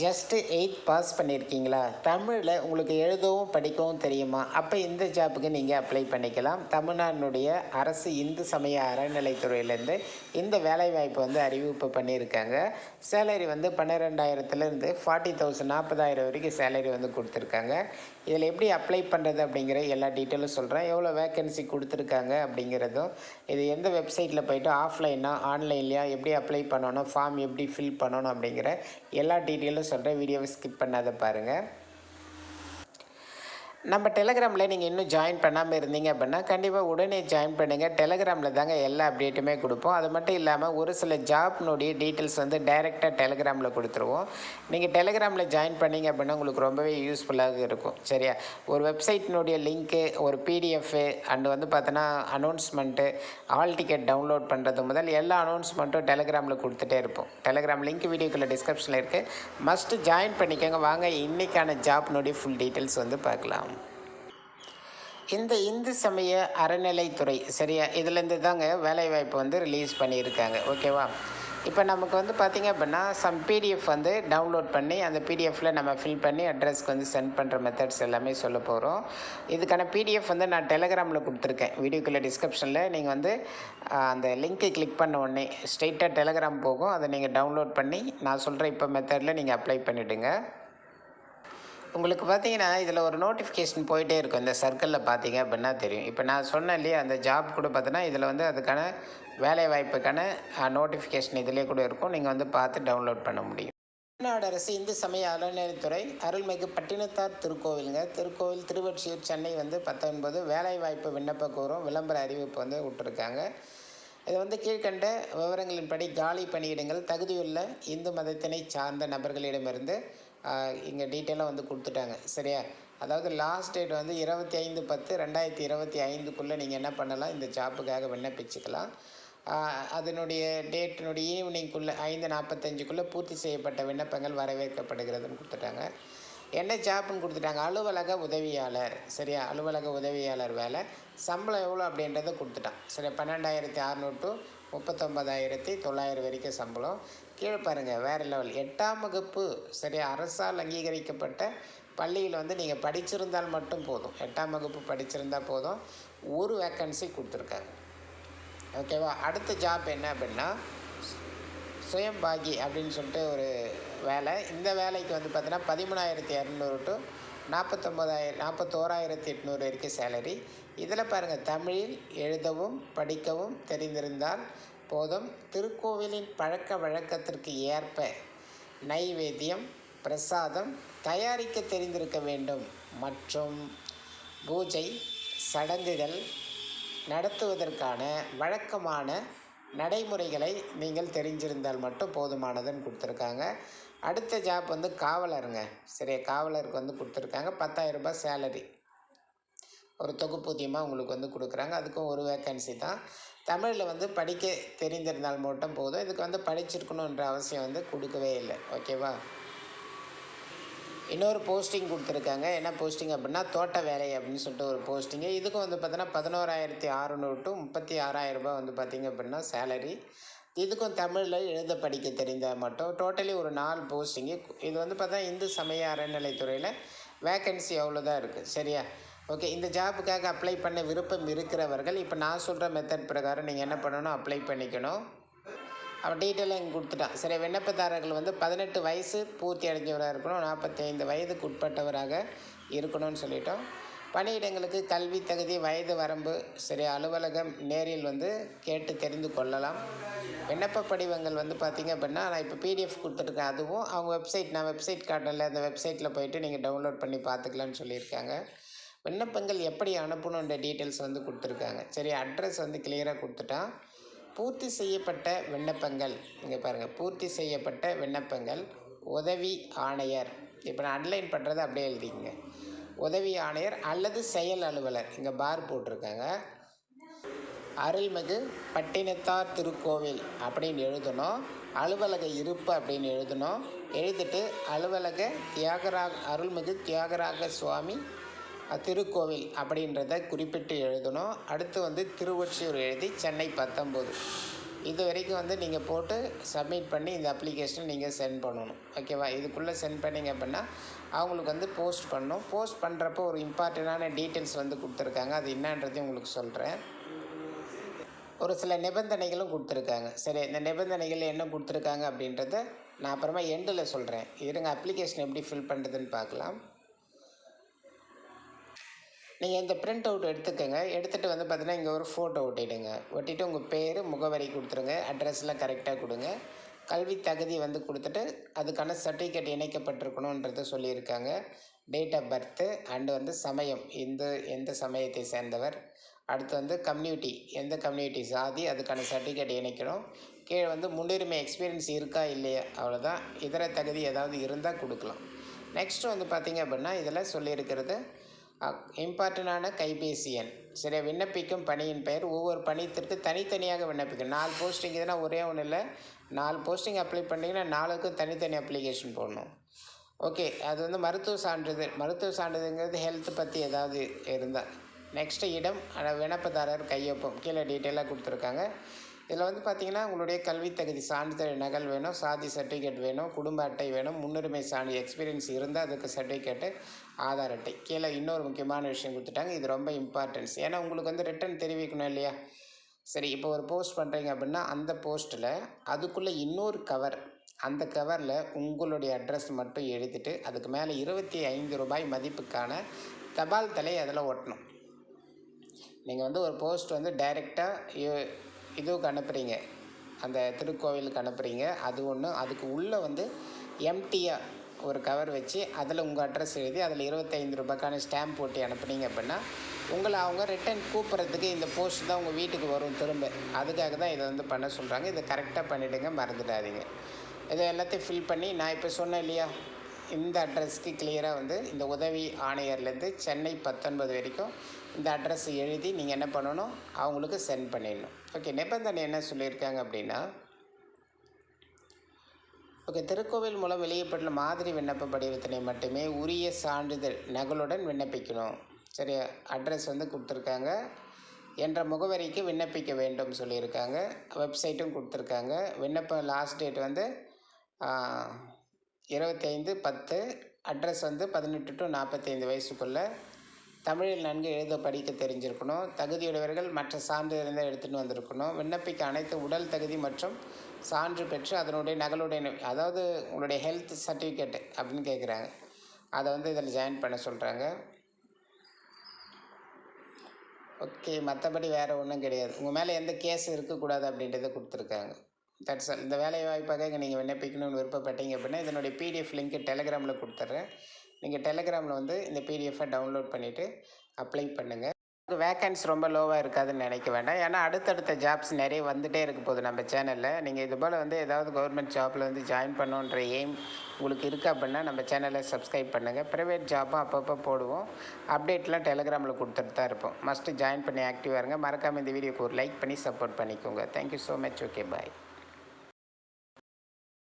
Just eighth pass பண்ணியிருக்கீங்களா தமிழில் உங்களுக்கு எழுதவும் படிக்கவும் தெரியுமா? அப்போ இந்த ஜாப்புக்கு நீங்கள் அப்ளை பண்ணிக்கலாம். தமிழ்நாட்டினுடைய அரசு இந்து சமய அறநிலைத்துறையிலேருந்து இந்த வேலைவாய்ப்பு வந்து அறிவிப்பு பண்ணியிருக்காங்க. சேலரி வந்து பன்னிரெண்டாயிரத்துலேருந்து ஃபார்ட்டி தௌசண்ட் நாற்பதாயிரம் வரைக்கும் சேலரி வந்து கொடுத்துருக்காங்க. இதில் எப்படி அப்ளை பண்ணுறது அப்படிங்கிற எல்லா டீட்டெயிலும் சொல்கிறேன் எவ்வளோ வேக்கன்சி கொடுத்துருக்காங்க அப்படிங்கிறதும் இது எந்த வெப்சைட்டில் போயிட்டு ஆஃப்லைனா ஆன்லைன்லையா எப்படி அப்ளை பண்ணணும் ஃபார்ம் எப்படி ஃபில் பண்ணணும் அப்படிங்கிற எல்லா டீட்டெயிலும் சொல்கிறேன் வீடியோவை ஸ்கிப் பண்ணாத பாருங்கள் நம்ம டெலகிராமில் நீங்கள் இன்னும் ஜாயின் பண்ணாமல் இருந்தீங்க அப்படின்னா கண்டிப்பாக உடனே ஜாயின் பண்ணுங்கள் டெலகிராமில் தாங்க எல்லா அப்டேட்டுமே கொடுப்போம். அது மட்டும் இல்லாமல் ஒரு சில ஜாப்னுடைய டீட்டெயில்ஸ் வந்து டைரெக்டாக டெலகிராமில் கொடுத்துருவோம். நீங்கள் டெலகிராமில் ஜாயின் பண்ணீங்க அப்படின்னா உங்களுக்கு ரொம்பவே யூஸ்ஃபுல்லாக இருக்கும். சரியா? ஒரு வெப்சைட்டினுடைய லிங்க்கு ஒரு பிடிஎஃப் அண்டு வந்து பார்த்தோன்னா அனௌன்ஸ்மெண்ட்டு ஆல் டிக்கெட் டவுன்லோட் பண்ணுறது முதல் எல்லா அனௌன்ஸ்மெண்ட்டும் டெலகிராமில் கொடுத்துட்டே இருப்போம். டெலகிராம் லிங்க் வீடியோக்குள்ள டிஸ்கிரிப்ஷனில் இருக்குது மஸ்ட்டு ஜாயின் பண்ணிக்கோங்க. வாங்க இன்றைக்கான ஜாப்னுடைய ஃபுல் டீட்டெயில்ஸ் வந்து பார்க்கலாம். இந்த இந்து சமய அறநிலைத்துறை சரியா? இதுலேருந்து தாங்க வேலைவாய்ப்பு வந்து ரிலீஸ் பண்ணியிருக்காங்க. ஓகேவா இப்போ நமக்கு வந்து பார்த்திங்க அப்படின்னா சம் பிடிஎஃப் வந்து டவுன்லோட் பண்ணி அந்த பிடிஎஃப்பில் நம்ம ஃபில் பண்ணி அட்ரஸ்க்கு வந்து சென்ட் பண்ணுற மெத்தட்ஸ் எல்லாமே சொல்ல போகிறோம் இதுக்கான பிடிஎஃப் வந்து நான் டெலகிராமில் கொடுத்துருக்கேன். வீடியோக்குள்ளே டிஸ்கிரிப்ஷனில் நீங்கள் வந்து அந்த லிங்க்கை கிளிக் பண்ண உடனே ஸ்ட்ரெயிட்டாக டெலகிராம் போகும். அதை நீங்கள் டவுன்லோட் பண்ணி நான் சொல்கிற இப்போ மெத்தடில் நீங்கள் அப்ளை பண்ணிவிடுங்க உங்களுக்கு பார்த்தீங்கன்னா இதில் ஒரு நோட்டிஃபிகேஷன் போயிட்டே இருக்கும். இந்த சர்க்கிளில் பார்த்தீங்க அப்படின்னா தெரியும். இப்போ நான் சொன்னேன் இல்லையா அந்த ஜாப் கூட பார்த்தீங்கன்னா இதில் வந்து அதுக்கான வேலை வாய்ப்புக்கான நோட்டிஃபிகேஷன் இதிலே கூட இருக்கும். நீங்கள் வந்து பார்த்து டவுன்லோட் பண்ண முடியும். தமிழ்நாடு அரசு இந்து சமய அறநிலைத்துறை அருள்மிகு பட்டினத்தார் திருக்கோவிலுங்க. திருக்கோவில் திருவற்றியூர் சென்னை வந்து பத்தொன்பது வேலைவாய்ப்பு விண்ணப்ப கூறும் விளம்பர அறிவிப்பு வந்து விட்டுருக்காங்க. இது வந்து கீழ்கண்ட விவரங்களின்படி காலி பணியிடங்கள் தகுதியுள்ள இந்து மதத்தினை சார்ந்த நபர்களிடமிருந்து இங்கே டீட்டெயிலாக வந்து கொடுத்துட்டாங்க. சரியா? அதாவது லாஸ்ட் டேட் வந்து இருபத்தி ஐந்து பத்து ரெண்டாயிரத்தி இருபத்தி ஐந்துக்குள்ளே நீங்கள் என்ன பண்ணலாம்? இந்த ஜாப்புக்காக விண்ணப்பிச்சுக்கலாம். அதனுடைய டேட்டினுடைய ஈவினிங்குள்ளே ஐந்து நாற்பத்தஞ்சுக்குள்ளே பூர்த்தி செய்யப்பட்ட விண்ணப்பங்கள் வரவேற்கப்படுகிறதுன்னு கொடுத்துட்டாங்க. என்ன ஜாப்னு கொடுத்துட்டாங்க? அலுவலக உதவியாளர். சரியா? அலுவலக உதவியாளர் வேலை. சம்பளம் எவ்வளோ அப்படின்றத கொடுத்துட்டான். சரி பன்னெண்டாயிரத்தி அறநூறு டு முப்பத்தொம்பதாயிரத்தி தொள்ளாயிரம் வரைக்கும் சம்பளம். கீழே பாருங்கள் வேறு லெவல் எட்டாம் வகுப்பு சரியா? அரசால் அங்கீகரிக்கப்பட்ட பள்ளியில் வந்து நீங்கள் படிச்சிருந்தால் மட்டும் போதும். எட்டாம் வகுப்பு படிச்சிருந்தால் போதும். ஒரு வேக்கன்சி கொடுத்துருக்காங்க ஓகேவா அடுத்த ஜாப் என்ன அப்படின்னா சுயம்பாகி அப்படின்னு சொல்லிட்டு ஒரு வேலை. இந்த வேலைக்கு வந்து பார்த்தீங்கன்னா பதிமூணாயிரத்தி இரநூறு டு நாற்பத்தொம்போதாயிரம் நாற்பத்தோராயிரத்தி எட்நூறு வரைக்கும் சேலரி இதில் பாருங்கள் தமிழில் எழுதவும் படிக்கவும் தெரிந்திருந்தால் போதும். திருக்கோவிலின் பழக்க வழக்கத்திற்கு ஏற்ப நைவேத்தியம் பிரசாதம் தயாரிக்க தெரிந்திருக்க வேண்டும். மற்றும் பூஜை சடங்குகள் நடத்துவதற்கான வழக்கமான நடைமுறைகளை நீங்கள் தெரிஞ்சிருந்தால் மட்டும் போதுமானதுன்னு கொடுத்துருக்காங்க. அடுத்த ஜாப் வந்து காவலருங்க. சரியா காவலருக்கு வந்து கொடுத்துருக்காங்க. பத்தாயிரம் ரூபாய் சேலரி ஒரு தொகுப்பூதியமாக உங்களுக்கு வந்து கொடுக்குறாங்க. அதுக்கும் ஒரு வேக்கன்சி தான். தமிழில் வந்து படிக்க தெரிந்திருந்தால் மட்டும் போதும். இதுக்கு வந்து படிச்சிருக்கணுன்ற அவசியம் வந்து கொடுக்கவே இல்லை. ஓகேவா இன்னொரு போஸ்டிங் கொடுத்துருக்காங்க. என்ன போஸ்டிங் அப்படின்னா தோட்ட வேலை அப்படின்னு சொல்லிட்டு ஒரு போஸ்டிங்கு இதுக்கும் வந்து பார்த்தோன்னா பதினோராயிரத்தி அறுநூறு டு முப்பத்தி ஆறாயிரரூபா வந்து பார்த்திங்க அப்படின்னா சேலரி இதுக்கும் தமிழில் எழுத படிக்க தெரிந்தால் மட்டும் டோட்டலி ஒரு நாலு போஸ்டிங்கு இது வந்து பார்த்தா இந்து சமய அறநிலைத்துறையில் வேக்கன்சி அவ்வளோதான் இருக்குது சரியா? ஓகே இந்த ஜாபுக்காக அப்ளை பண்ண விருப்பம் இருக்கிறவர்கள் இப்போ நான் சொல்கிற மெத்தட் பிரகாரம் நீங்கள் என்ன பண்ணணும் அப்ளை பண்ணிக்கணும். அவன் டீட்டெயிலாக இங்கே கொடுத்துட்டான். சரி விண்ணப்பதாரர்கள் வந்து பதினெட்டு வயசு பூர்த்தி அடைஞ்சவராக இருக்கணும் நாற்பத்தைந்து வயதுக்கு உட்பட்டவராக இருக்கணும்னு சொல்லிட்டோம். பணியிடங்களுக்கு கல்வி தகுதி வயது வரம்பு சரி அலுவலகம் நேரில் வந்து கேட்டு தெரிந்து கொள்ளலாம். விண்ணப்ப படிவங்கள் வந்து பார்த்திங்க அப்படின்னா நான் இப்போ பிடிஎஃப் கொடுத்துருக்கேன் அதுவும் அவங்க வெப்சைட் நான் வெப்சைட் காட்டினல அந்த வெப்சைட்டில் போயிட்டு நீங்கள் டவுன்லோட் பண்ணி பார்த்துக்கலான்னு சொல்லியிருக்காங்க. விண்ணப்பங்கள் எப்படி அனுப்பணுன்ற டீட்டெயில்ஸ் வந்து கொடுத்துருக்காங்க. சரி அட்ரஸ் வந்து கிளியராக கொடுத்துட்டான். பூர்த்தி செய்யப்பட்ட விண்ணப்பங்கள். இங்கே பாருங்கள் பூர்த்தி செய்யப்பட்ட விண்ணப்பங்கள். உதவி ஆணையர். இப்போ நான் அன்லைன் பண்ணுறதை அப்படியே எழுதிக்கங்க. உதவி ஆணையர் அல்லது செயல் அலுவலர். இங்கே பார் போட்டிருக்காங்க. அருள்மிகு பட்டினத்தார் திருக்கோவில் அப்படின்னு எழுதணும். அலுவலக இருப்பு அப்படின்னு எழுதணும். எழுதிட்டு அலுவலக தியாகராக அருள்மிகு தியாகராக சுவாமி திருக்கோவில் அப்படின்றத குறிப்பிட்டு எழுதணும். அடுத்து வந்து திருவொற்றியூர் எழுதி சென்னை பத்தொம்போது. இது வரைக்கும் வந்து நீங்கள் போட்டு சப்மிட் பண்ணி இந்த அப்ளிகேஷன் நீங்கள் சென்ட் பண்ணணும். ஓகேவா இதுக்குள்ளே சென்ட் பண்ணிங்க அப்படின்னா அவங்களுக்கு வந்து போஸ்ட் பண்ணணும். போஸ்ட் பண்ணுறப்போ ஒரு இம்பார்ட்டண்ட்டான டீட்டெயில்ஸ் வந்து கொடுத்துருக்காங்க. அது என்னன்றதையும் உங்களுக்கு சொல்கிறேன் ஒரு சில நிபந்தனைகளும் கொடுத்துருக்காங்க. சரி இந்த நிபந்தனைகள் என்ன கொடுத்துருக்காங்க அப்படின்றத நான் அப்புறமா எண்டில் சொல்கிறேன் இருங்க அப்ளிகேஷன் எப்படி ஃபில் பண்ணுறதுன்னு பார்க்கலாம். நீங்கள் இந்த பிரிண்ட் அவுட் எடுத்துக்கோங்க. எடுத்துகிட்டு வந்து பார்த்தீங்கன்னா இங்கே ஒரு ஃபோட்டோ ஒட்டிடுங்க. ஒட்டிட்டு உங்கள் பேர் முகவரி கொடுத்துருங்க. அட்ரஸ்லாம் கரெக்டாக கொடுங்க. கல்வி தகுதி வந்து கொடுத்துட்டு அதுக்கான சர்டிஃபிகேட் இணைக்கப்பட்டிருக்கணுன்றத சொல்லியிருக்காங்க. டேட் ஆஃப் பர்த்து அண்டு வந்து சமயம். இந்து எந்த சமயத்தை சேர்ந்தவர்? அடுத்து வந்து கம்யூனிட்டி எந்த கம்யூனிட்டி சாதி? அதுக்கான சர்டிஃபிகேட் இணைக்கணும். கீழே வந்து முன்னுரிமை எக்ஸ்பீரியன்ஸ் இருக்கா இல்லையா? அவ்வளோதான் இதர தகுதி ஏதாவது இருந்தால் கொடுக்கலாம். நெக்ஸ்ட்டு வந்து பார்த்திங்க அப்படின்னா இதில் சொல்லியிருக்கிறது இம்பார்ட்டண்டான கைபேசி எண். சரியா விண்ணப்பிக்கும் பணியின் பெயர் ஒவ்வொரு பணித்திற்கு தனித்தனியாக விண்ணப்பிக்கும். நாலு போஸ்டிங் இதுனா ஒரே ஒன்றும் இல்லை. நாலு போஸ்டிங் அப்ளை பண்ணிங்கன்னா நாலுக்கும் தனித்தனி அப்ளிகேஷன் போடணும். ஓகே அது வந்து மருத்துவ சான்றிதழ் மருத்துவ சான்றிதழ்ங்கிறது ஹெல்த் பற்றி ஏதாவது இருந்தால் நெக்ஸ்ட்டு இடம் விண்ணப்பதாரர் கையொப்பம். கீழே டீட்டெயிலாக கொடுத்துருக்காங்க. இதில் வந்து பார்த்தீங்கன்னா உங்களுடைய கல்வி தகுதி சான்றிதழ் நகல் வேணும் சாதி சர்டிஃபிகேட் வேணும் குடும்ப அட்டை வேணும் முன்னுரிமை சான்று எக்ஸ்பீரியன்ஸ் இருந்தால் அதுக்கு சர்டிஃபிகேட்டு ஆதார் அட்டை. கீழே இன்னொரு முக்கியமான விஷயம் கொடுத்துட்டாங்க. இது ரொம்ப இம்பார்ட்டன்ஸ் ஏன்னா உங்களுக்கு வந்து ரிட்டன் தெரிவிக்கணும் இல்லையா? சரி இப்போ ஒரு போஸ்ட் பண்ணுறீங்க அப்படின்னா அந்த போஸ்ட்டில் அதுக்குள்ளே இன்னொரு கவர் அந்த கவரில் உங்களுடைய அட்ரஸ் மட்டும் எழுதிட்டு அதுக்கு மேலே இருபத்தி ஐந்து ரூபாய் மதிப்புக்கான தபால் தலை அதில் ஒட்டணும். நீங்கள் வந்து ஒரு போஸ்ட் வந்து டைரெக்டாக இதுவுக்கு அனுப்புகிறீங்க அந்த திருக்கோவிலுக்கு அனுப்புகிறீங்க அது ஒன்று அதுக்கு உள்ளே வந்து எம்டியாக ஒரு கவர் வச்சு அதில் உங்கள் அட்ரஸ் எழுதி அதில் இருபத்தைந்து ரூபாய்க்கான ஸ்டாம்ப் போட்டு அனுப்புனீங்க அப்படின்னா உங்களை அவங்க ரிட்டன் கூப்பிட்றதுக்கு இந்த போஸ்ட் தான் உங்கள் வீட்டுக்கு வரும் திரும்ப. அதுக்காக தான் இதை வந்து பண்ண சொல்கிறாங்க இதை கரெக்டாக பண்ணிவிடுங்க மறந்துடாதீங்க. இதை எல்லாத்தையும் ஃபில் பண்ணி நான் இப்போ சொன்னேன் இல்லையா? இந்த அட்ரஸ்க்கு கிளியராக வந்து இந்த உதவி ஆணையர்லேருந்து சென்னை பத்தொன்பது வரைக்கும் இந்த அட்ரஸ் எழுதி நீங்கள் என்ன பண்ணணும்? அவங்களுக்கு சென்ட் பண்ணிடணும். ஓகே நிபந்தனை என்ன சொல்லியிருக்காங்க அப்படின்னா ஓகே திருக்கோவில் மூலம் வெளியப்பட்டுள்ள மாதிரி விண்ணப்ப படிவத்தினை மட்டுமே உரிய சான்றிதழ் நகலுடன் விண்ணப்பிக்கணும். சரி அட்ரஸ் வந்து கொடுத்துருக்காங்க. என்ற முகவரிக்கு விண்ணப்பிக்க வேண்டும் சொல்லியிருக்காங்க. வெப்சைட்டும் கொடுத்துருக்காங்க. விண்ணப்பம் லாஸ்ட் டேட் வந்து இருபத்தைந்து பத்து அட்ரஸ் வந்து பதினெட்டு டு நாற்பத்தைந்து வயசுக்குள்ளே தமிழில் நன்கு எழுத படிக்க தெரிஞ்சிருக்கணும். தகுதியுடையவர்கள் மற்ற சான்றிதழ்களை எடுத்துகிட்டு வந்திருக்கணும். விண்ணப்பிக்க அனைத்து உடல் தகுதி மற்றும் சான்று பெற்று அதனுடைய நகலுடைய அதாவது உங்களுடைய ஹெல்த் சர்டிஃபிகேட் அப்படின்னு கேட்குறாங்க அதை வந்து இதில் ஜாயின் பண்ண சொல்கிறாங்க ஓகே மற்றபடி வேறு ஒன்றும் கிடையாது. உங்கள் மேலே எந்த கேஸ் இருக்கக்கூடாது அப்படின்றத கொடுத்துருக்காங்க. தட்ஸ் ஆல் இந்த வேலை வாய்ப்பாக நீங்கள் விண்ணப்பிக்கணும்னு விருப்பப்பட்டீங்க அப்படின்னா இதனுடைய பிடிஎஃப் லிங்க் டெலிகிராமில் கொடுத்துட்றேன் நீங்கள் டெலகிராமில் வந்து இந்த பிடிஎஃபை டவுன்லோட் பண்ணிவிட்டு அப்ளை பண்ணுங்கள் வேக்கன்ஸ் ரொம்ப லோவாக இருக்காதுன்னு நினைக்க வேண்டாம். ஏன்னா அடுத்தடுத்த ஜாப்ஸ் நிறைய வந்துகிட்டே இருக்க போகுது நம்ம சேனலில் நீங்கள் இது போல் வந்து ஏதாவது கவர்மெண்ட் ஜாப்பில் வந்து ஜாயின் பண்ணுன்ற எய்ம் உங்களுக்கு இருக்குது அப்படின்னா நம்ம சேனலை சப்ஸ்கிரைப் பண்ணுங்கள் ப்ரைவேட் ஜாப்பும் அப்பப்போ போடுவோம். அப்டேட்லாம் டெலகிராமில் கொடுத்துட்டு தான் இருப்போம். மஸ்ட்டு ஜாயின் பண்ணி ஆக்டிவாக இருங்க. மறக்காமல் இந்த வீடியோக்கு ஒரு லைக் பண்ணி சப்போர்ட் பண்ணிக்கோங்க. Thank you so much okay bye